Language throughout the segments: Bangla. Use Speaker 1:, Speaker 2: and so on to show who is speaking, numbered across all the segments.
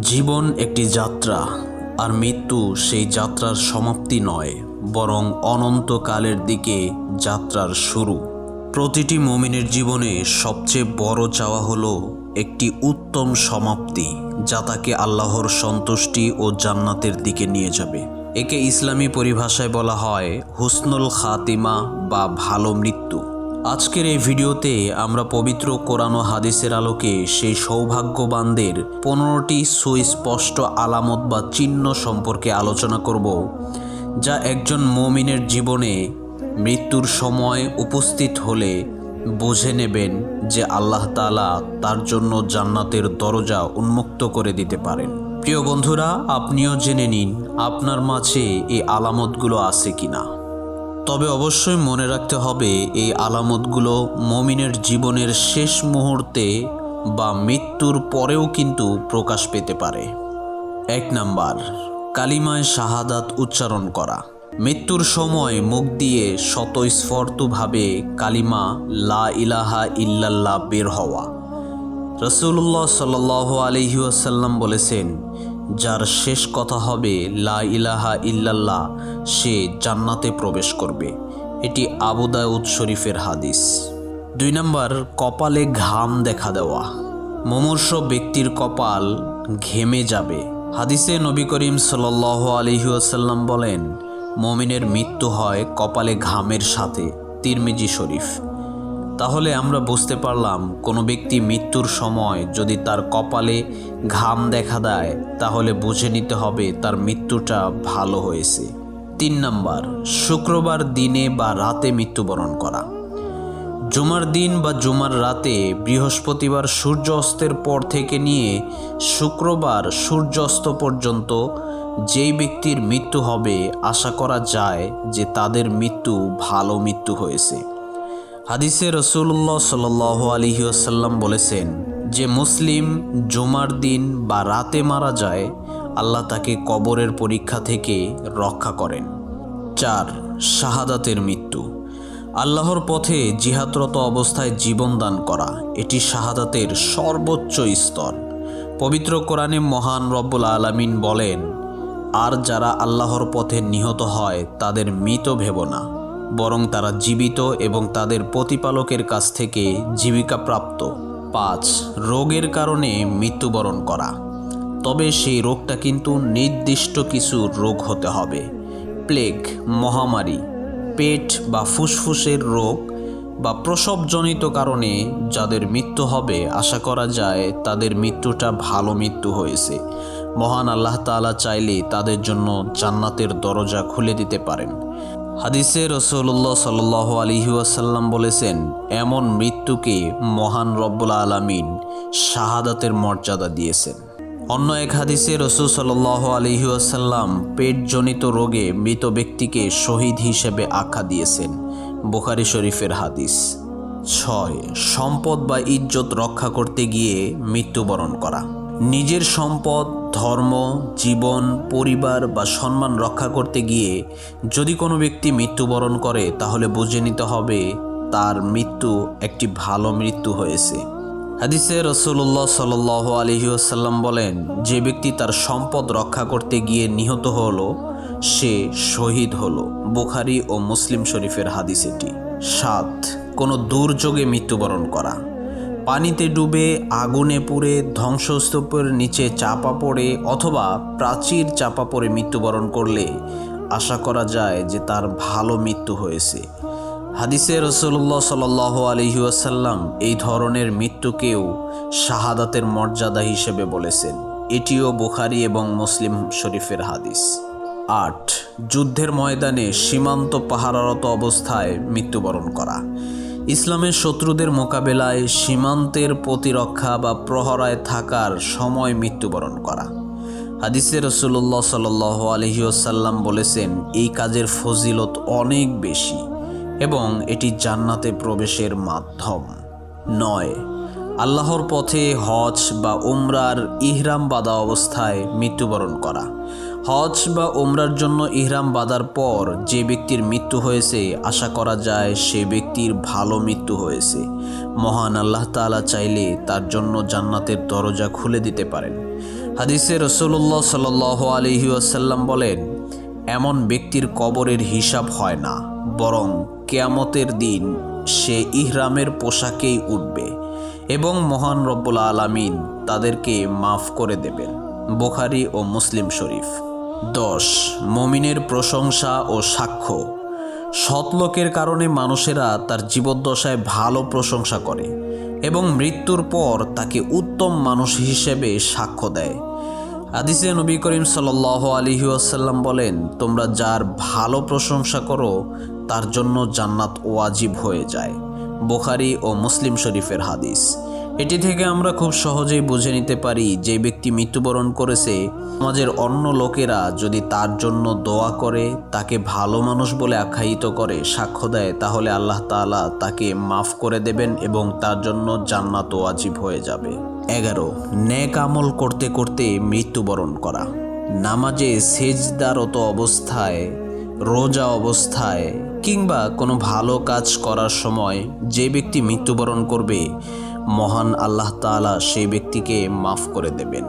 Speaker 1: জীবন একটি যাত্রা, আর মৃত্যু সেই যাত্রার সমাপ্তি নয়, বরং অনন্তকালের দিকে যাত্রার শুরু। প্রতিটি মমিনের জীবনে সবচেয়ে বড় চাওয়া হলো একটি উত্তম সমাপ্তি, যা তাকে আল্লাহর সন্তুষ্টি ও জান্নাতের দিকে নিয়ে যাবে। একে ইসলামী পরিভাষায় বলা হয় হুসনুল খাতিমা বা ভালো মৃত্যু। আজকের এই ভিডিওতে আমরা পবিত্র কোরআন ও হাদিসের আলোকে সেই সৌভাগ্যবানদের পনেরোটি সুস্পষ্ট আলামত বা চিহ্ন সম্পর্কে আলোচনা করব, যা একজন মমিনের জীবনে মৃত্যুর সময় উপস্থিত হলে বুঝে নেবেন যে আল্লাহ তালা তার জন্য জান্নাতের দরজা উন্মুক্ত করে দিতে পারেন। প্রিয় বন্ধুরা, আপনিও জেনে নিন, আপনার মাঝে এই আলামতগুলো আছে কিনা। তবে অবশ্যই মনে রাখতে হবে, এই আলামতগুলো মমিনের জীবনের শেষ মুহূর্তে বা মৃত্যুর পরেও কিন্তু প্রকাশ পেতে পারে। এক নাম্বার, কালিমায় শাহাদাত উচ্চারণ করা। মৃত্যুর সময় মুখ দিয়ে স্বতঃস্ফূর্তভাবে কালিমা লা ইলাহা ইল্লাল্লাহ বের হওয়া। রসুল্লাহ সাল আলহি আসাল্লাম বলেছেন যার শেষ কথা হবে, লা ইলাহা ইল্লাল্লাহ, সে জান্নাতে প্রবেশ করবে। এটি আবুদাউদ শরীফের হাদিস। দুই নম্বর, কপালে ঘাম দেখা দেওয়া। মমর্ষ ব্যক্তির কপাল ঘেমে যাবে। হাদিসে নবী করিম সাল আলহি আসাল্লাম বলেন, মমিনের মৃত্যু হয় কপালে ঘামের সাথে। তিরমিজি শরীফ। তাহলে আমরা বুঝতে পারলাম কোনো ব্যক্তি মৃত্যুর সময় যদি তার কপালে ঘাম দেখা দেয়, তাহলে বুঝে নিতে হবে তার মৃত্যুটা ভালো হয়েছে। তিন নম্বর, শুক্রবার দিনে বা রাতে মৃত্যুবরণ করা। জুমার দিন বা জুমার রাতে বৃহস্পতিবার সূর্য অস্তের পর থেকে নিয়ে শুক্রবার সূর্যাস্ত পর্যন্ত যেই ব্যক্তির মৃত্যু হবে, আশা করা যায় যে তাদের মৃত্যু ভালো মৃত্যু হয়েছে। হাদিসে রসুল্লাহ সাল আলহি আসাল্লাম বলেছেন, যে মুসলিম জুমার দিন বা রাতে মারা যায়, আল্লাহ তাকে কবরের পরীক্ষা থেকে রক্ষা করেন। চার, শাহাদাতের মৃত্যু। আল্লাহর পথে জিহাদরত অবস্থায় জীবন দান করা, এটি শাহাদাতের সর্বোচ্চ স্তর। পবিত্র কোরআনে মহান রব্বুল আলামিন বলেন, আর যারা আল্লাহর পথে নিহত হয়, তাদের মৃত ভেব না। বরং তারা জীবিত এবং তাদের প্রতিপালকের কাছ থেকে জীবিকা প্রাপ্ত পাঁচ, রোগের কারণে মৃত্যুবরণ করা। তবে সেই রোগটা কিন্তু নির্দিষ্ট কিছু রোগ হতে হবে। প্লেগ, মহামারী, পেট বা ফুসফুসের রোগ বা প্রসবজনিত কারণে যাদের মৃত্যু হবে, আশা করা যায় তাদের মৃত্যুটা ভালো মৃত্যু হয়েছে। মহান আল্লাহ তাআলা চাইলে তাদের জন্য জান্নাতের দরজা খুলে দিতে পারেন। হাদিসে রসুল্লাহ সাল আলহি আসাল্লাম বলেছেন, এমন মৃত্যুকে মহান রব্বুল আলমিন শাহাদাতের মর্যাদা দিয়েছেন। অন্য এক হাদিসে রসুল সাল আলহি আসাল্লাম পেটজনিত রোগে মৃত ব্যক্তিকে শহীদ হিসেবে আখ্যা দিয়েছেন। বুখারি শরীফের হাদিস ছয়, সম্পদ বা ইজ্জত রক্ষা করতে গিয়ে মৃত্যুবরণ করা। নিজের সম্পদ ধর্ম, জীবন, পরিবার বা সম্মান রক্ষা করতে গিয়ে যদি কোনো ব্যক্তি মৃত্যুবরণ করে, তাহলে বুঝে নিতে হবে তার মৃত্যু একটি ভালো মৃত্যু হয়েছে। হাদিসে রসুল্লাহ সাল আলহিউসাল্লাম বলেন, যে ব্যক্তি তার সম্পদ রক্ষা করতে গিয়ে নিহত হলো, সে শহীদ হলো। বুখারি ও মুসলিম শরীফের হাদিস এটি। সাত, কোনো দুর্যোগে মৃত্যুবরণ করা। পানিতে ডুবে আগুনে পুড়ে ধ্বংসস্তূপের নিচে চাপা পড়ে অথবা প্রাচীর চাপা পড়ে মৃত্যুবরণ করলে, আশা করা যায় যে তার ভালো মৃত্যু হয়েছে। হাদিসে রসুল্লাহ সাল আলহিউসাল্লাম এই ধরনের মৃত্যুকেও শাহাদাতের মর্যাদা হিসেবে বলেছেন। এটিও বুখারি এবং মুসলিম শরীফের হাদিস। আট, যুদ্ধের ময়দানে সীমান্ত পাহারারত অবস্থায় মৃত্যুবরণ করা। ইসলামের শত্রুদের মোকাবেলায় সীমান্তের প্রতিরক্ষা বা প্রহরায় থাকার সময় মৃত্যুবরণ করা। হাদিসের রসুল্লাহ সাল আলহিউসাল্লাম বলেছেন, এই কাজের ফজিলত অনেক বেশি এবং এটি জান্নাতে প্রবেশের মাধ্যম নয়। আল্লাহর পথে হজ বা উমরার ইহরাম বাঁধা অবস্থায় মৃত্যুবরণ করা। হজ বা উমরার জন্য ইহরাম বাঁধার পর যে ব্যক্তির মৃত্যু হয়েছে, আশা করা যায় সে ব্যক্তির ভালো মৃত্যু হয়েছে। মহান আল্লাহ তাআলা চাইলে তার জন্য জান্নাতের দরজা খুলে দিতে পারেন। হাদিসে রসুল্লাহ সাল আলহি আসাল্লাম বলেন, এমন ব্যক্তির কবরের হিসাব হয় না, বরং কেয়ামতের দিন সে ইহরামের পোশাকেই উঠবে। এবং মহান রব্বুল আলামিন তাদেরকে মাফ করে দেবেন। বোখারি ও মুসলিম শরীফ। দশ, মমিনের প্রশংসা ও সাক্ষ্য। সৎলোকের কারণে মানুষেরা তার জীবদ্দশায় ভালো প্রশংসা করে এবং মৃত্যুর পর তাকে উত্তম মানুষ হিসেবে সাক্ষ্য দেয়। আদিসে নবী করিম সাল আলহি আসাল্লাম বলেন, তোমরা যার ভালো প্রশংসা করো, তার জন্য জান্নাত ওয়াজিব হয়ে যায়। বোখারি ও মুসলিম শরীফের হাদিস। এটি থেকে আমরা খুব সহজেই বুঝে নিতে পারি, যে ব্যক্তি মৃত্যুবরণ করেছে, সমাজের অন্য লোকেরা যদি তার জন্য দোয়া করে, তাকে ভালো মানুষ বলে আখ্যায়িত করে, সাক্ষ্য দেয়, তাহলে আল্লাহ তাআলা তাকে মাফ করে দেবেন এবং তার জন্য জান্নাত ওয়াজিব হয়ে যাবে। এগারো, নেক আমল করতে করতে মৃত্যুবরণ করা। নামাজে সেজদারত অবস্থায় রোজা অবস্থায় কিংবা কোনো ভালো কাজ করার সময় যে ব্যক্তি মৃত্যুবরণ করবে, মহান আল্লাহ তাআলা সেই ব্যক্তিকে মাফ করে দেবেন।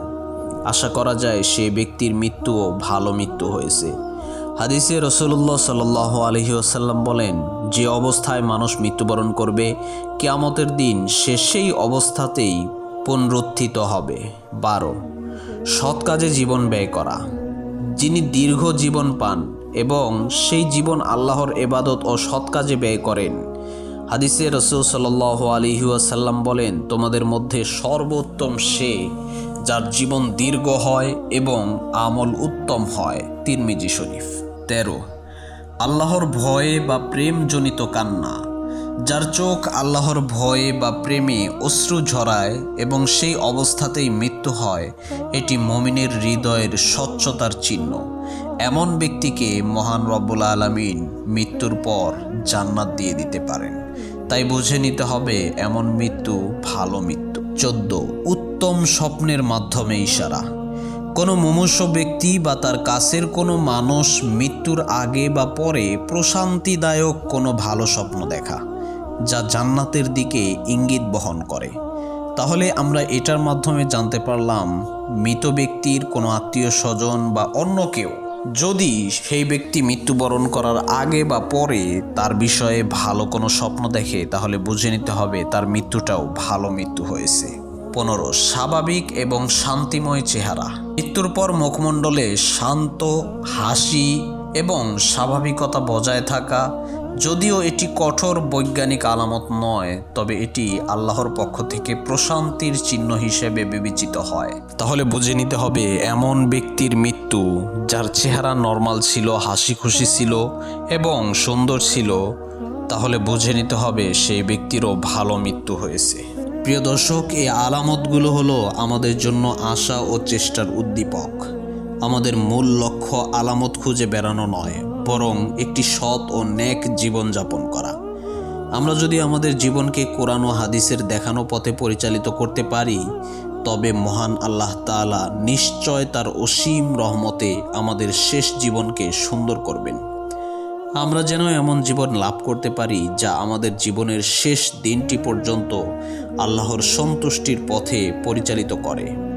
Speaker 1: আশা করা যায় সেই ব্যক্তির মৃত্যুও ভালো মৃত্যু হয়েছে। হাদিসে রসুল্লাহ সাল আলহি আসাল্লাম বলেন, যে অবস্থায় মানুষ মৃত্যুবরণ করবে, কেয়ামতের দিন সে সেই অবস্থাতেই পুনরুত্থিত হবে। বারো, সৎ কাজে জীবন ব্যয় করা। যিনি দীর্ঘ জীবন পান এবং সেই জীবন আল্লাহর এবাদত ও সৎ কাজে ব্যয় করেন। হাদিসে রসুল সাল আলিহু আসাল্লাম বলেন, তোমাদের মধ্যে সর্বোত্তম সে যার জীবন দীর্ঘ হয় এবং আমল উত্তম হয়। তিরমিজি শরীফ তেরো। আল্লাহর ভয়ে বা প্রেমজনিত কান্না। যার চোখ আল্লাহর ভয়ে বা প্রেমে অশ্রু ঝরায় এবং সেই অবস্থাতেই মৃত্যু হয়, এটি মমিনের হৃদয়ের স্বচ্ছতার চিহ্ন। এমন ব্যক্তিকে মহান রব্বুল আলমিন মৃত্যুর পর জান্নাত দিয়ে দিতে পারেন। তাই বুঝে নিতে হবে, এমন মৃত্যু ভালো মৃত্যু। চোদ্দ, উত্তম স্বপ্নের মাধ্যমে ইশারা। কোনো মুমূর্ষ ব্যক্তি বা তার কাছের কোনো মানুষ মৃত্যুর আগে বা পরে প্রশান্তিদায়ক কোনো ভালো স্বপ্ন দেখা। যা জান্নাতের দিকে ইঙ্গিত বহন করে। তাহলে আমরা এটার মাধ্যমে জানতে পারলাম, মৃত ব্যক্তির কোনো আত্মীয় স্বজন বা অন্য কেউ যদি সেই ব্যক্তি মৃত্যুবরণ করার আগে বা পরে তার বিষয়ে ভালো কোনো স্বপ্ন দেখে, তাহলে বুঝে নিতে হবে তার মৃত্যুটাও ভালো মৃত্যু হয়েছে। পনেরো, স্বাভাবিক এবং শান্তিময় চেহারা। মৃত্যুর পর মুখমণ্ডলে শান্ত, হাসি এবং স্বাভাবিকতা বজায় থাকা যদিও এটি কঠোর বৈজ্ঞানিক আলামত নয় তবে এটি আল্লাহর পক্ষ থেকে প্রশান্তির চিহ্ন হিসেবে বিবেচিত হয়। তাহলে বুঝে নিতে হবে এমন ব্যক্তির মৃত্যু যার চেহারা নর্মাল ছিল হাসি খুশি ছিল এবং সুন্দর ছিল তাহলে বুঝে নিতে হবে সেই ব্যক্তিরও ভালো মৃত্যু হয়েছে। প্রিয় দর্শক এই আলামতগুলো হলো আমাদের জন্য আশা ও চেষ্টার উদ্দীপক। আমাদের মূল লক্ষ্য আলামত খুঁজে বেড়ানো নয় বরং একটি সৎ ও ন্যাক জীবনযাপন করা। আমরা যদি আমাদের জীবনকে কোরআন ও হাদিসের দেখানো পথে পরিচালিত করতে পারি, তবে মহান আল্লাহ তাআলা নিশ্চয় তার অসীম রহমতে আমাদের শেষ জীবনকে সুন্দর করবেন। আমরা যেন এমন জীবন লাভ করতে পারি যা আমাদের জীবনের শেষ দিনটি পর্যন্ত আল্লাহর সন্তুষ্টির পথে পরিচালিত করে।